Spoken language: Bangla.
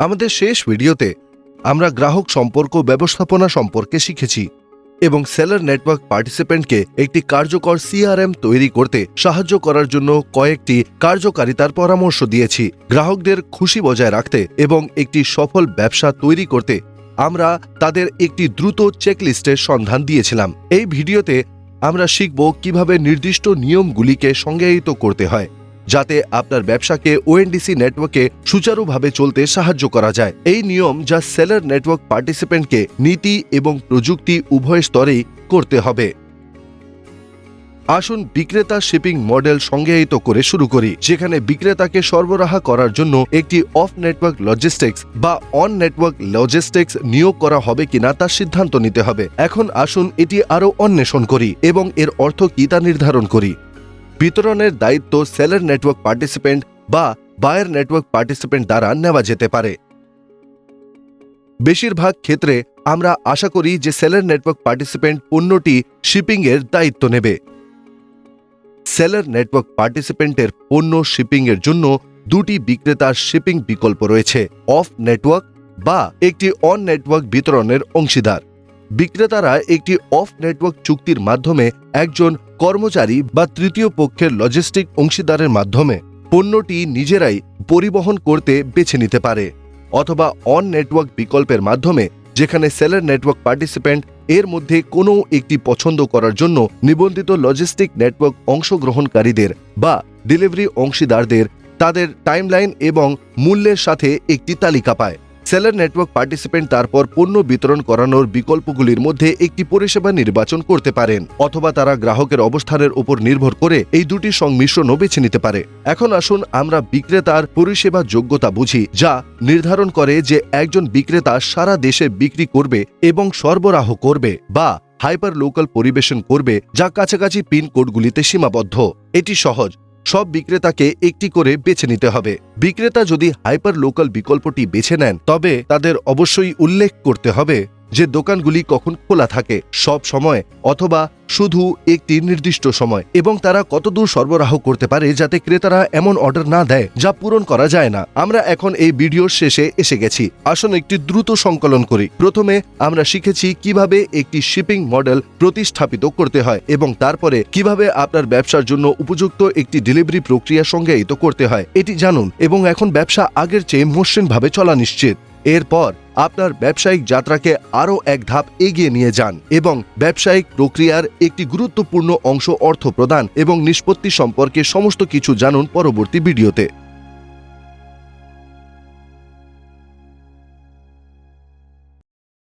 আমাদের শেষ ভিডিওতে আমরা গ্রাহক সম্পর্ক ব্যবস্থাপনা সম্পর্কে শিখেছি এবং সেলার নেটওয়ার্ক পার্টিসিপেন্টকে একটি কার্যকর সিআরএম তৈরি করতে সাহায্য করার জন্য কয়েকটি কার্যকারিতার পরামর্শ দিয়েছি। গ্রাহকদের খুশি বজায় রাখতে এবং একটি সফল ব্যবসা তৈরি করতে আমরা তাদের একটি দ্রুত চেকলিস্টের সন্ধান দিয়েছিলাম। এই ভিডিওতে আমরা শিখব কীভাবে নির্দিষ্ট নিয়মগুলিকে সংজ্ঞায়িত করতে হয়। যাতে আপনার ব্যবসাকে ওএনডিসি নেটওয়ার্কে সুচারুভাবে চলতে সাহায্য করা যায়। এই নিয়ম যা সেলার নেটওয়ার্ক পার্টিসিপেন্টকে নীতি এবং প্রযুক্তি উভয় স্তরেই করতে হবে। আসুন বিক্রেতা শিপিং মডেল সংজ্ঞায়িত করে শুরু করি, যেখানে বিক্রেতাকে সরবরাহ করার জন্য একটি অফ নেটওয়ার্ক লজিস্টিক্স বা অন নেটওয়ার্ক লজিস্টিক্স নিয়োগ করা হবে কিনা তার সিদ্ধান্ত নিতে হবে। এখন আসুন এটি আরও অন্বেষণ করি এবং এর অর্থ কী তা নির্ধারণ করি। বিতরণের দায়িত্ব সেলার নেটওয়ার্ক পার্টিসিপেন্ট বা বায়ার নেটওয়ার্ক পার্টিসিপেন্ট দ্বারা নেওয়া যেতে পারে। বেশিরভাগ ক্ষেত্রে আমরা আশা করি যে সেলার নেটওয়ার্ক পার্টিসিপেন্ট পণ্যটি শিপিংয়ের দায়িত্ব নেবে। সেলার নেটওয়ার্ক পার্টিসিপেন্টের পণ্য শিপিংয়ের জন্য দুটি বিক্রেতার শিপিং বিকল্প রয়েছে, অফ নেটওয়ার্ক বা একটি অন নেটওয়ার্ক বিতরণের অংশীদার। বিক্রেতারা একটি অফ নেটওয়ার্ক চুক্তির মাধ্যমে একজন কর্মচারী বা তৃতীয় পক্ষের লজিস্টিক অংশীদারের মাধ্যমে পণ্যটি নিজেরাই পরিবহন করতে বেছে নিতে পারে, অথবা অন নেটওয়ার্ক বিকল্পের মাধ্যমে যেখানে সেলার নেটওয়ার্ক পার্টিসিপেন্ট এর মধ্যে কোনো একটি পছন্দ করার জন্য নিবন্ধিত লজিস্টিক নেটওয়ার্ক অংশগ্রহণকারীদের বা ডেলিভারি অংশীদারদের তাদের টাইমলাইন এবং মূল্যের সাথে একটি তালিকা পায়। সেলার নেটওয়ার্ক পার্টিসিপেন্ট তারপর পণ্য বিতরণ করানোর বিকল্পগুলির মধ্যে একটি পরিষেবা নির্বাচন করতে পারেন, অথবা তারা গ্রাহকের অবস্থানের উপর নির্ভর করে এই দুটি সংমিশ্রণও বেছে নিতে পারে। এখন আসুন আমরা বিক্রেতার পরিষেবা যোগ্যতা বুঝি, যা নির্ধারণ করে যে একজন বিক্রেতা সারা দেশে বিক্রি করবে এবং সরবরাহ করবে বা হাইপার লোকাল পরিবেশন করবে, যা কাছাকাছি পিনকোডগুলিতে সীমাবদ্ধ। এটি সহজ। সব বিক্রেতাকে একটি করে বেছে নিতে হবে। বিক্রেতা যদি হাইপার লোকাল বিকল্পটি বেছে নেন, তবে তাদের অবশ্যই উল্লেখ করতে হবে যে দোকানগুলি কখন খোলা থাকে সব সময় অথবা শুধু একটি নির্দিষ্ট সময়, এবং তারা কতদূর সরবরাহ করতে পারে যাতে ক্রেতারা এমন অর্ডার না দেয় যা পূরণ করা যায় না। আমরা এখন এই ভিডিওর শেষে এসে গেছি। আসুন একটি দ্রুত সংকলন করি। প্রথমে আমরা শিখেছি কীভাবে একটি শিপিং মডেল প্রতিস্থাপিত করতে হয় এবং তারপরে কীভাবে আপনার ব্যবসার জন্য উপযুক্ত একটি ডেলিভারি প্রক্রিয়া সংজ্ঞায়িত করতে হয়। এটি জানুন, এবং এখন ব্যবসা আগের চেয়ে মসৃণভাবে চলা নিশ্চিত। এরপর আপনার ব্যবসায়িক যাত্রাকে আরও এক ধাপ এগিয়ে নিয়ে যান এবং ব্যবসায়িক প্রক্রিয়ার একটি গুরুত্বপূর্ণ অংশ অর্থ প্রদান এবং নিষ্পত্তি সম্পর্কে সমস্ত কিছু জানুন পরবর্তী ভিডিওতে।